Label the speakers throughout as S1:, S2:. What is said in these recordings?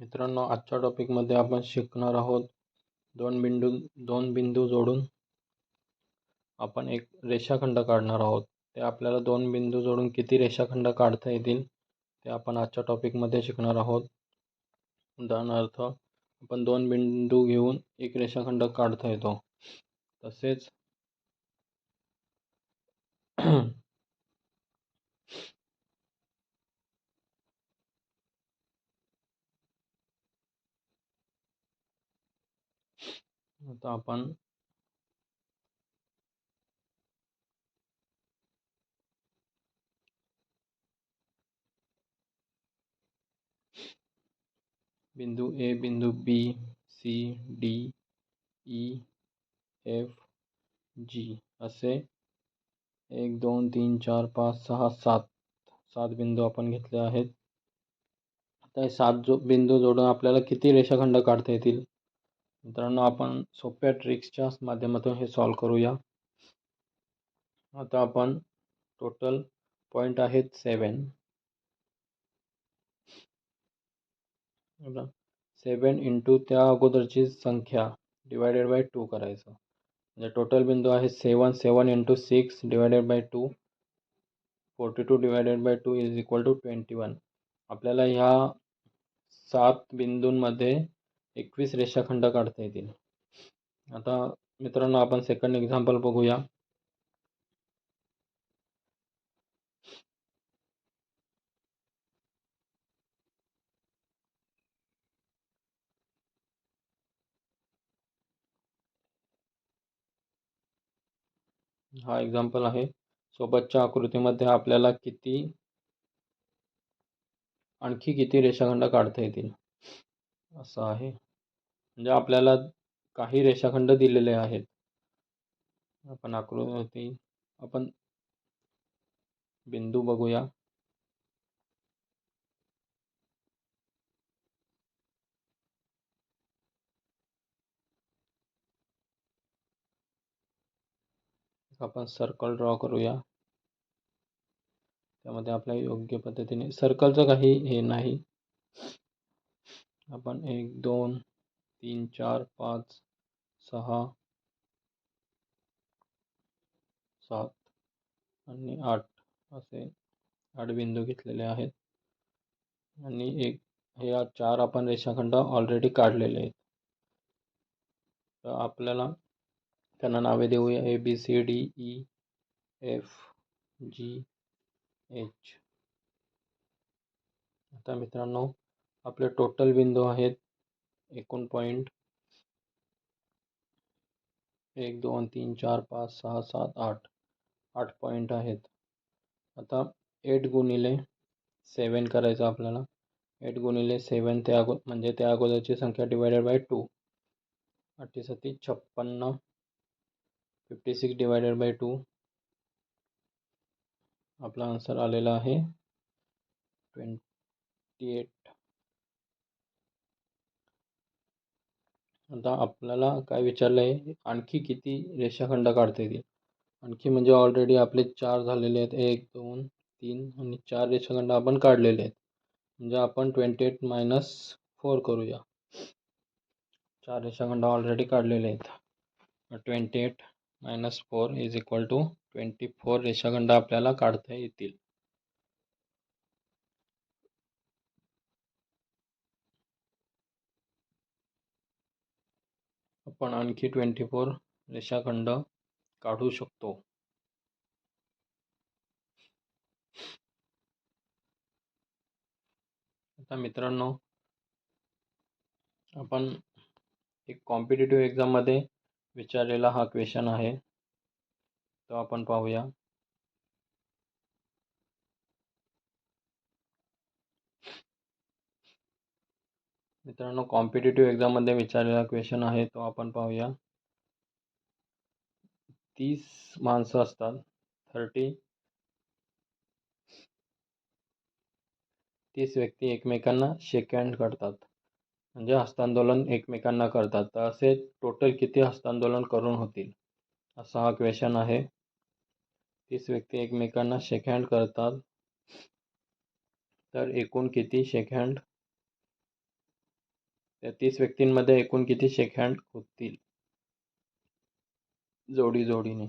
S1: मित्रांनो आजच्या टॉपिकमध्ये आपण शिकणार आहोत दोन बिंदू दोन बिंदू जोडून. आपण एक रेषाखंड काढणार आहोत. ते आपल्याला दोन बिंदू जोडून किती रेषाखंड काढता येतील ते आपण आजच्या टॉपिकमध्ये शिकणार आहोत. उदाहरणार्थ आपण दोन बिंदू घेऊन एक रेषाखंड काढता येतो. तसेच आता आपण बिंदू ए बिंदू B C D E F G असे एक दोन तीन चार पाच सहा सात सात बिंदू आपण घेतले आहेत. आता हे सात जो बिंदू जोडून आपल्याला किती रेषाखंड काढता येतील? मित्रांनो आपण सोप्या ट्रिक्सच्या माध्यमातून हे सॉल्व करूया. आता आपण टोटल पॉईंट आहेत सेवन सेवन इंटू त्या अगोदरची संख्या डिवायडेड बाय टू करायचं. म्हणजे टोटल बिंदू आहे seven seven into six divided by two. Forty two divided by two is equal to twenty one. आपल्याला ह्या सात बिंदूंमध्ये एकवीस रेषाखंड काढता येतील आता मित्रांनो आपण सेकंड एक्झाम्पल बघूया. हा एक्झाम्पल आहे. सोबतच्या आकृतीमध्ये आपल्याला किती आणखी किती रेषाखंड काढता येतील असं आहे. म्हणजे आपल्याला काही रेषाखंड दिलेले आहेत. आपण आकृती आपण बिंदू बघूया. आपण सर्कल ड्रॉ करूया. त्यामध्ये आपल्या योग्य पद्धतीने सर्कलचं काही हे नाही. आपण एक दोन तीन चार पाच सहा सात आणि आठ असे आठ बिंदू घेतलेले आहेत. आणि एक हे चार आपण रेषाखंड ऑलरेडी काढलेले आहेत. तर आपल्याला त्यांना नावे देऊया. A B C D E F G H आता मित्रांनो आपले टोटल बिंदू आहेत. एकूण पॉईंट एक दोन तीन चार पाच सहा सात आठ. आठ पॉईंट आहेत. आता एट गुणिले सेवन करायचं आपल्याला. एट गुणिले सेवन त्या अगो म्हणजे त्या अगोदरची संख्या डिवायडेड बाय टू अठ्ठीसाठी छप्पन्न. Fifty six divided by two आपला आन्सर आलेला आहे. ट्वेंटी एट आता आपल्याला काय विचारलं आहे आणखी किती रेषाखंड काढता येतील? आणखी म्हणजे ऑलरेडी आपले चार झालेले आहेत. एक दोन तीन आणि चार रेषाखंड आपण काढलेले आहेत. म्हणजे आपण ट्वेंटी एट मायनस फोर करूया. चार रेषाखंड ऑलरेडी काढलेले आहेत. Twenty eight minus four is equal to twenty four रेषाखंड आपल्याला काढता येतील. आपण आणखी ट्वेंटी फोर रेषाखंड काढू शकतो. आता मित्रांनो आपण एक कॉम्पिटेटिव्ह एक्झाममध्ये विचारलेला हा क्वेश्चन आहे. तो आपण पाहूया. मित्रांनो कॉम्पिटेटिव्ह एक्झाममध्ये विचारलेला क्वेश्चन आहे तो आपण पाहूया. तीस माणसं असतात. थर्टी तीस व्यक्ती एकमेकांना शेक हँड करतात. म्हणजे हस्तांदोलन एकमेकांना करतात. तर असे टोटल किती हस्तांदोलन करून होतील? असा हा क्वेश्चन आहे. तीस व्यक्ती एकमेकांना शेक हँड करतात. तर एकूण किती शेक हँड त्या तीस व्यक्तींमध्ये एकूण किती शेक हँड होतील? जोडी जोडीने.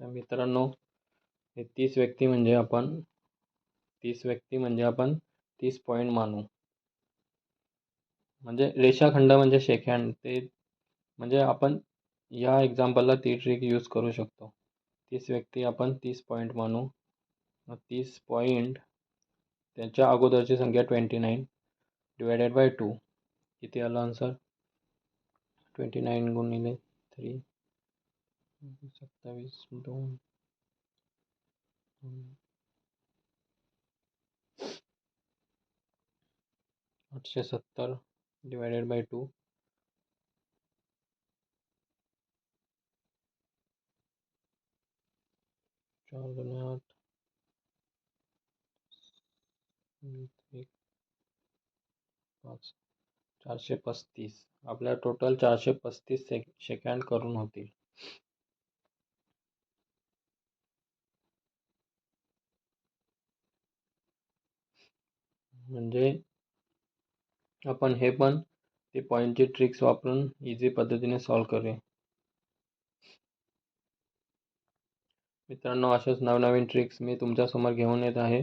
S1: तर मित्रांनो हे तीस व्यक्ती म्हणजे आपण तीस व्यक्ती म्हणजे आपण तीस पॉईंट मानू. म्हणजे रेषाखंड म्हणजे शेक हँड ते म्हणजे आपण या एक्झाम्पलला ती ट्रिक यूज करू शकतो. तीस व्यक्ती आपण तीस पॉईंट मानू. मग तीस पॉईंट त्याच्या अगोदरची संख्या twenty nine divided by two किती आलं आन्सर ट्वेंटी नाईन गुणिले थ्री सत्तावीस दोन. आठशे सत्तर डिवायडेड बाय टू चार दोन आठ. एक पाच चारशे पस्तीस. आपल्या टोटल चारशे पस्तीस सेक सेकंड करून होतील. म्हणजे आपण हे पण ते पॉईंटची ट्रिक्स वापरून इझी पद्धतीने सॉल्व करूया. मित्रांनो अशाच नवनवीन ट्रिक्स मी तुमच्यासमोर घेऊन येत आहे.